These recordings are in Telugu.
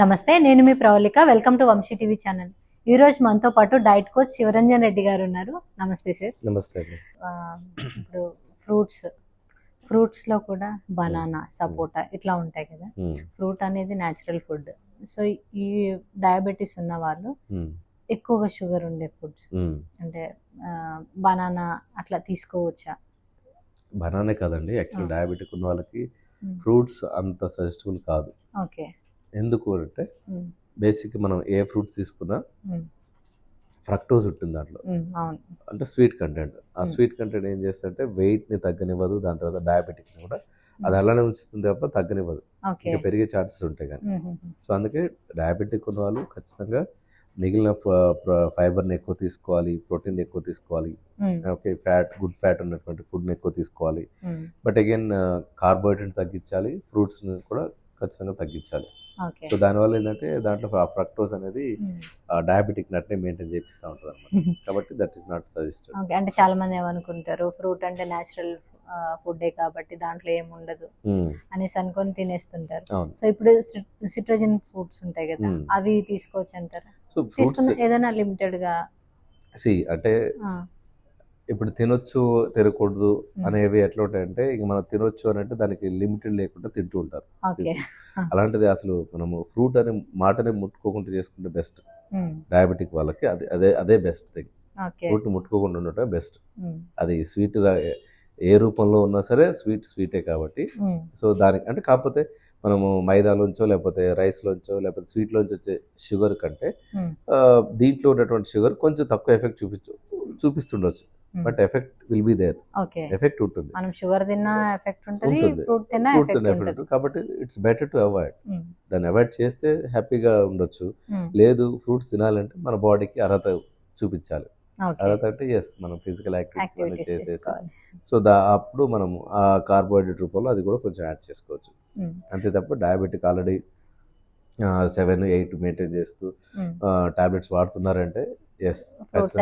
నమస్తే నేను మీ Pravalika. Welcome to Vamsi TV channel. ఈ రోజు మనతో పాటు డైట్ కోచ్ శివరంజన్ రెడ్డి గారు ఉన్నారు. నమస్తే సార్. నమస్తే ఇప్పుడు ఫ్రూట్స్ ఫ్రూట్స్లో కూడా బనానా సపోటా ఇట్లా ఉంటాయి కదా. ఫ్రూట్ అనేది న్యాచురల్ ఫుడ్. సో ఈ డయాబెటీస్ ఉన్న వాళ్ళు ఎక్కువగా షుగర్ ఉండే ఫుడ్స్. అంటే బనానా అట్లా తీసుకోవచ్చా? బనానే కాదండి యాక్చువల్. డయాబెటిక్ ఉన్న వాళ్ళకి. ఫ్రూట్స్ అంత సజెస్టబుల్ కాదు. ఓకే. ఎందుకు అంటే బేసిక్ మనం ఏ ఫ్రూట్స్ తీసుకున్నా ఫ్రక్టోజ్ ఉంటుంది దాంట్లో. అంటే స్వీట్ కంటెంట్ ఆ. స్వీట్ కంటెంట్ ఏం చేస్తుంటే వెయిట్ని తగ్గనివ్వదు దాని తర్వాత డయాబెటిక్ని కూడా. అది అలానే ఉంచుతుంది తప్ప తగ్గనివ్వదు. ఇంకా పెరిగే ఛాన్సెస్ ఉంటాయి కానీ. సో అందుకే డయాబెటిక్ ఉన్న వాళ్ళు ఖచ్చితంగా మిగిలిన ఫైబర్ని ఎక్కువ తీసుకోవాలి ప్రోటీన్ ఎక్కువ తీసుకోవాలి. ఓకే ఫ్యాట్ గుడ్ ఫ్యాట్ ఉన్నటువంటి ఫుడ్ని ఎక్కువ తీసుకోవాలి. బట్ అగైన్ కార్బోహైడ్రేట్ తగ్గించాలి ఫ్రూట్స్ని కూడా ఖచ్చితంగా తగ్గించాలి. సో దానివల్ల ఏంటంటే దాంట్లో ఫ్రక్టోస్ అనేది. డయాబెటిక్ నట్నే మెయింటైన్ చేపిస్తూ ఉంటుంది అనమాట కాబట్టి that is not suggested. Okay. అంటే చాలా మంది ఏమనుకుంటారు ఫ్రూట్ అంటే న్యాచురల్ ఫుడ్డే కాబట్టి దాంట్లో ఏమి ఉండదు అనేసి అనుకొని తినేస్తుంటారు. సో ఇప్పుడు సిట్రోజన్ ఫుడ్స్ ఉంటాయి కదా. అవి తీసుకోవచ్చు అంటారా? సో ఏదైనా లిమిటెడ్గా సి అంటే ఇప్పుడు తినొచ్చు తినకూడదు. అనేవి ఎట్లా ఉంటాయంటే ఇక మనం తినొచ్చు అని అంటే దానికి లిమిటెడ్ లేకుండా తింటూ ఉంటారు అలాంటిది అసలు మనము ఫ్రూట్ అనే మాటనే ముట్టుకోకుండా చేసుకుంటే బెస్ట్. డయాబెటిక్ వాళ్ళకి అదే అదే అదే బెస్ట్ థింగ్ ఫ్రూట్ ముట్టుకోకుండా ఉండటం బెస్ట్. అది స్వీట్ ఏ రూపంలో ఉన్నా సరే స్వీట్ స్వీటే కాబట్టి. సో దానికి అంటే కాకపోతే మనము మైదాలోంచో లేకపోతే రైస్లోంచో లేకపోతే స్వీట్లోంచి వచ్చే షుగర్ కంటే దీంట్లో ఉన్నటువంటి షుగర్ కొంచెం తక్కువ ఎఫెక్ట్ చూపించు చూపిస్తుండొచ్చు. But effect will be there. Effect ఉంటుంది. మనం షుగర్ తిన్నా ఎఫెక్ట్ ఉంటది. ఫ్రూట్ తిన్నా ఎఫెక్ట్ కాబట్టి it's better to avoid Hmm. దాన్ని అవాయిడ్ చేస్తే హ్యాపీగా ఉండొచ్చు. Hmm. లేదు ఫ్రూట్స్ తినాలంటే మన బాడీకి అర్హత చూపించాలి. అర్హత అంటే ఎస్ మనం ఫిజికల్ యాక్టివిటీస్ చేసేసి సో దా అప్పుడు మనం ఆ కార్బోహైడ్రేట్ రూపంలో అది కూడా కొంచెం యాడ్ చేసుకోవచ్చు. Hmm. అంతే తప్ప diabetic already seven eight maintain చేస్తూ Hmm. టాబ్లెట్స్ వాడుతున్నారంటే ఎస్ ఫ్రూట్స్.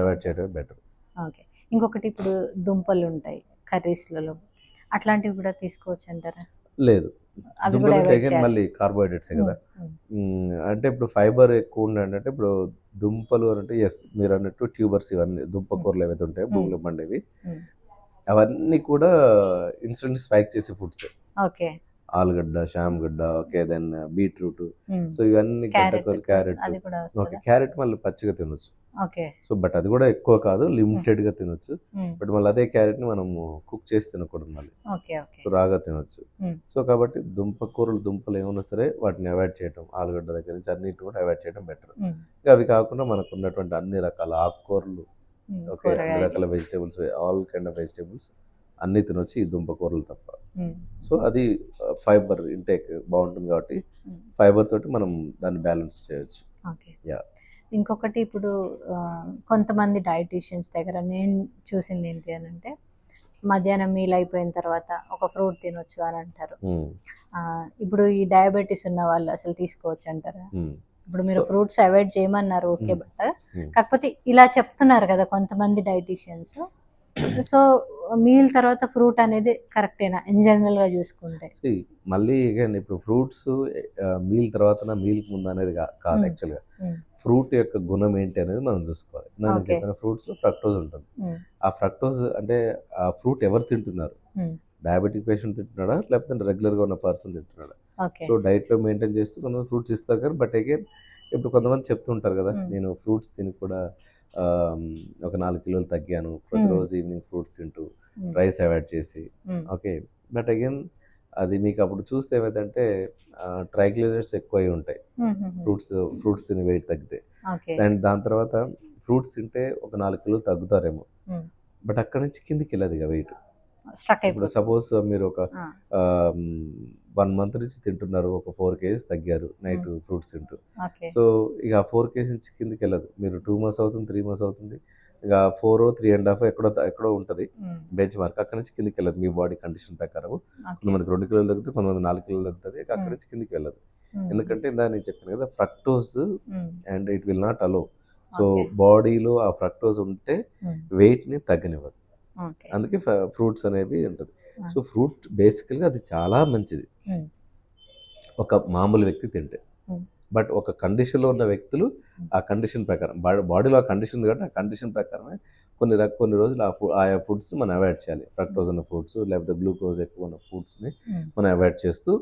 అవాయిడ్ చేయడం బెటర్ ఓకే. ఇంకొకటి ఇప్పుడు దుంపలు ఉంటాయి కర్రీస్లలో. అట్లాంటివి కూడా తీసుకోవచ్చు అంటారా? లేదు. దుంపలు మళ్ళీ కార్బోహైడ్రేట్సే కదా. అంటే ఇప్పుడు ఫైబర్ ఎక్కువ ఉండండి అంటే ఇప్పుడు దుంపలు అంటే ఎస్ మీరు అన్నట్టు ట్యూబర్స్ ఇవన్నీ దుంప కూరలు ఏవైతే ఉంటాయో. భూమిలో పండేవి. అవన్నీ కూడా ఇన్స్టెంట్ స్పైక్ చేసే ఫుడ్స్. ఓకే. ఆలుగడ్డ షామగడ్డ okay then beetroot. Um, so ఇవన్నీ క్యారెట్. గడ్డకూర క్యారెట్ ఓకే క్యారెట్ మళ్ళీ పచ్చిగా తినొచ్చు. ఓకే. సో బట్ అది కూడా ఎక్కువ కాదు లిమిటెడ్గా తినొచ్చు. ఉమ్, బట్ మళ్ళీ అదే క్యారెట్ని మనము కుక్ చేసి తినకూడదు మళ్ళీ. సో రాగా తినొచ్చు. మ్మ్. సో కాబట్టి దుంప కూరలు దుంపలు ఏమన్నా సరే వాటిని అవాయిడ్ చేయడం ఆలుగడ్డ దగ్గర నుంచి అన్నిటి కూడా అవాయిడ్ చేయడం బెటర్. ఇంకా అవి కాకుండా మనకు ఉన్నటువంటి అన్ని రకాల ఆకుకూరలు ఓకే అన్ని రకాల vegetables all kind of vegetables అన్ని తినొచ్చు ఈ దుంప కూరలు తప్ప. సో అది ఫైబర్ ఇంటేక్ బాగుంటుంది కాబట్టి ఫైబర్ తోటి మనం దాన్ని బ్యాలెన్స్ చేయొచ్చు. ఇంకొకటి ఇప్పుడు కొంతమంది డైటీషియన్స్ దగ్గర నేను చూసింది ఏంటి అని అంటే మధ్యాహ్నం మీల్ అయిపోయిన తర్వాత ఒక ఫ్రూట్ తినొచ్చు అని అంటారు. ఇప్పుడు ఈ డయాబెటీస్ ఉన్న వాళ్ళు అసలు తీసుకోవచ్చు అంటారా. ఇప్పుడు మీరు ఫ్రూట్స్ అవాయిడ్ చేయమన్నారు ఓకే. బట్. కాకపోతే ఇలా చెప్తున్నారు కదా కొంతమంది డైటీషియన్స్ సో మీల్ తర్వాత ఫ్రూట్ అనేది కరెక్టేనా ఇన్ జనరల్గా చూసుకుంటే మళ్ళీ ఇప్పుడు ఫ్రూట్స్ మీల్ తర్వాత మీల్ ముందు అనేది కాదు Hmm. యాక్చువల్గా Hmm. ఫ్రూట్ యొక్క గుణం ఏంటి అనేది మనం చూసుకోవాలి నేను. చెప్పిన ఫ్రూట్స్ ఫ్రక్టోజ్ ఉంటుంది Hmm. ఆ ఫ్రక్టోజ్ అంటే ఆ ఫ్రూట్ ఎవరు తింటున్నారు Hmm. డయాబెటిక్ పేషెంట్ తింటున్నాడా లేకపోతే రెగ్యులర్గా ఉన్న పర్సన్ తింటున్నాడా సో డైట్లో మెయింటైన్ చేస్తూ కొంతమంది ఫ్రూట్స్ ఇస్తారు కానీ బట్ అగైన్ ఇప్పుడు కొంతమంది చెప్తుంటారు కదా Hmm. నేను ఫ్రూట్స్ తిని కూడా ఒక నాలుగు కిలోలు తగ్గాను. ప్రతిరోజు ఈవినింగ్ ఫ్రూట్స్ తింటూ రైస్ అవాయిడ్ చేసి. ఓకే బట్ అగైన్ అది మీకు అప్పుడు చూస్తే ఏమైందంటే ట్రైగ్లిజరైడ్స్ ఎక్కువ అయి ఉంటాయి ఫ్రూట్స్ ఫ్రూట్స్ తిని వెయిట్ తగ్గితే. అండ్ దాని తర్వాత ఫ్రూట్స్ తింటే ఒక నాలుగు కిలోలు తగ్గుతారేమో. Hmm. బట్ అక్కడ నుంచి కిందికి వెళ్ళదు ఇక వెయిట్ ఇప్పుడు సపోజ్ మీరు ఒక ఆ. వన్ మంత్ నుంచి తింటున్నారు. ఒక ఫోర్ కేజీస్ తగ్గారు. నైట్ ఫ్రూట్స్ తింటూ. సో ఇక ఫోర్ కేజీస్ నుంచి కిందికి వెళ్ళదు. మీరు టూ మంత్స్ అవుతుంది త్రీ మంత్స్ అవుతుంది. ఇక ఫోర్ త్రీ అండ్ హాఫ్ ఎక్కడో ఎక్కడో ఉంటుంది. బెంచ్ మార్క్ అక్కడ నుంచి కిందికి వెళ్ళదు. మీ బాడీ కండిషన్ ప్రకారం కొంతమందికి రెండు కిలోలు తగ్గుతుంది కొంతమంది నాలుగు కిలోలు తగ్గుతుంది. ఇక అక్కడ. నుంచి కిందికి వెళ్ళదు. ఎందుకంటే ఇందా నేను చెప్పాను కదా fructose and it will not allow. So. బాడీలో ఆ ఫ్రక్టోస్ ఉంటే weight ని తగ్గనివ్వదు. అందుకే ఫ్రూట్స్ అనేవి ఉంటుంది. సో ఫ్రూట్ బేసికల్గా అది చాలా మంచిది. ఒక మామూలు వ్యక్తి తింటే. బట్ ఒక కండిషన్లో ఉన్న వ్యక్తులు ఆ కండిషన్ ప్రకారం బాడీలో ఆ కండిషన్ ఉంది కాబట్టి ఆ కండిషన్ ప్రకారమే కొన్ని రక కొన్ని రోజులు ఆ ఫుడ్ ఆయా ఫుడ్స్ని మనం అవాయిడ్ చేయాలి. ఫ్రక్టోజ్ ఉన్న ఫుడ్స్ లేకపోతే గ్లూకోజ్ ఎక్కువ ఉన్న ఫుడ్స్ని. మనం అవాయిడ్ చేస్తూ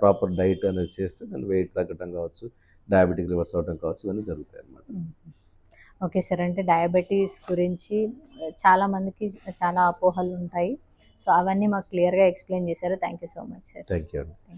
ప్రాపర్ డైట్ అనేది చేస్తే దాని వెయిట్ తగ్గడం కావచ్చు డయాబెటిక్ రివర్స్ అవ్వడం కావచ్చు ఇవన్నీ జరుగుతాయి అన్నమాట. Okay sir. అంటే డయాబెటీస్ గురించి చాలా మందికి చాలా అపోహలు ఉంటాయి సో అవన్నీ మాకు క్లియర్గా ఎక్స్ప్లెయిన్ చేశారు. Thank you so much sir. Thank you